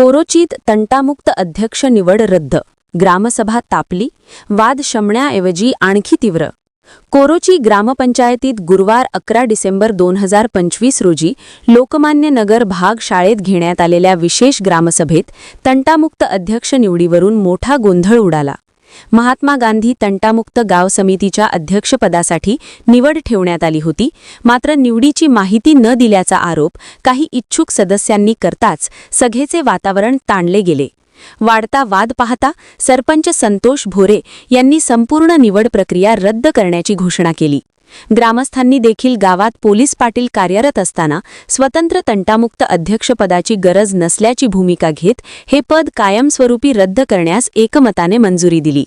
कोरोचीत तंटामुक्त अध्यक्ष निवड रद्द. ग्रामसभा तापली वाद शमण्याऐवजी आणखी तीव्र. कोरोची ग्रामपंचायतीत गुरुवार अकरा डिसेंबर दोन हजार पंचवीस रोजी लोकमान्य नगर भाग शाळेत घेण्यात आलेल्या विशेष ग्रामसभेत तंटामुक्त अध्यक्ष निवडीवरून मोठा गोंधळ उडाला. महात्मा गांधी तंटामुक्त गाव समितीच्या अध्यक्षपदासाठी निवड ठेवण्यात आली होती. मात्र निवडीची माहिती न दिल्याचा आरोप काही इच्छुक सदस्यांनी करताच सभेचे वातावरण ताणले गेले. वाढता वाद पाहता सरपंच संतोष भोरे यांनी संपूर्ण निवड प्रक्रिया रद्द करण्याची घोषणा केली. ग्रामस्थांनी देखील गावात पोलीस पाटील कार्यरत असताना स्वतंत्र तंटामुक्त अध्यक्षपदाची गरज नसल्याची भूमिका घेत हे पद कायमस्वरूपी रद्द करण्यास एकमताने मंजुरी दिली.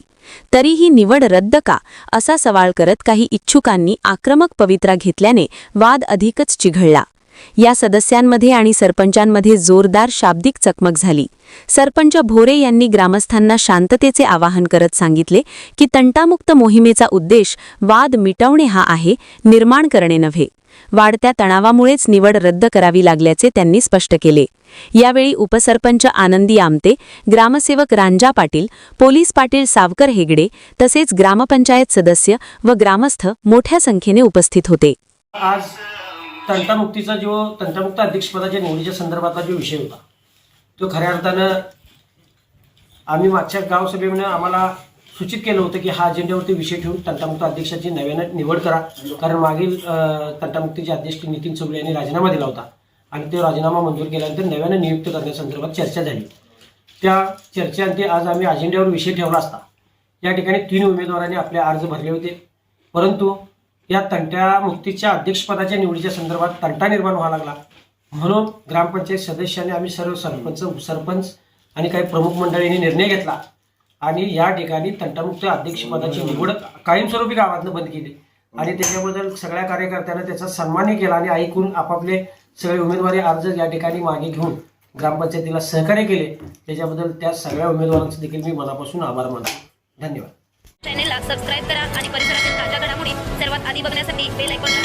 तरीही निवड रद्द का? असा सवाल करत काही इच्छुकांनी आक्रमक पवित्रा घेतल्याने वाद अधिकच चिघळला. या सदस्यांमध्ये आणि सरपंचांमध्ये जोरदार शाब्दिक चकमक झाली. सरपंच भोरे यांनी ग्रामस्थांना शांततेचे आवाहन करत सांगितले की तंटामुक्त मोहिमेचा उद्देश वाद मिटवणे हा आहे निर्माण करणे नव्हे. वाढत्या तणावामुळेच निवड रद्द करावी लागल्याचे त्यांनी स्पष्ट केले. यावेळी उपसरपंच आनंदी आमते ग्रामसेवक रांजा पाटील पोलीस पाटील सावकर हेगडे तसेच ग्रामपंचायत सदस्य व ग्रामस्थ मोठ्या संख्येने उपस्थित होते. आज तंटामुक्तीचा जो तंटामुक्त अध्यक्षपदाच्या निवडीच्या संदर्भातला जो विषय होता तो खऱ्या अर्थानं आम्ही मागच्या गावसभेमुळे आम्हाला सूचित केलं होतं की हा अजेंड्यावरती विषय ठेवून तंटामुक्त अध्यक्षाची नव्यानं निवड करा. कारण मागील तंटामुक्तीचे अध्यक्ष नितीन चौगुले यांनी राजीनामा दिला होता आणि तो राजीनामा मंजूर केल्यानंतर नव्यानं नियुक्त करण्यासंदर्भात चर्चा झाली. त्या चर्चेअंती आज आम्ही अजेंड्यावर विषय ठेवला असता. या ठिकाणी तीन उमेदवारांनी आपले अर्ज भरले होते. परंतु या तंट्या मुक्तीच्या अध्यक्षपदाच्या निवडीच्या संदर्भात तंटा निर्माण व्हावा लागला. म्हणून ग्रामपंचायत सदस्यांनी आम्ही सर्व सरपंच उपसरपंच आणि काही प्रमुख मंडळींनी निर्णय घेतला आणि या ठिकाणी तंटामुक्त अध्यक्षपदाची निवड कायमस्वरूपी गावातनं बंद केली. आणि त्याच्याबद्दल सगळ्या कार्यकर्त्यांना त्याचा सन्मानही केला आणि ऐकून आपापले सगळे उमेदवारी अर्ज या ठिकाणी मागे घेऊन ग्रामपंचायतीला सहकार्य केले. त्याच्याबद्दल त्या सगळ्या उमेदवारांचे देखील मी मनापासून आभार मानतो. धन्यवाद. चॅनेलला सबस्क्राईब करा आणि bagaimana sendiri like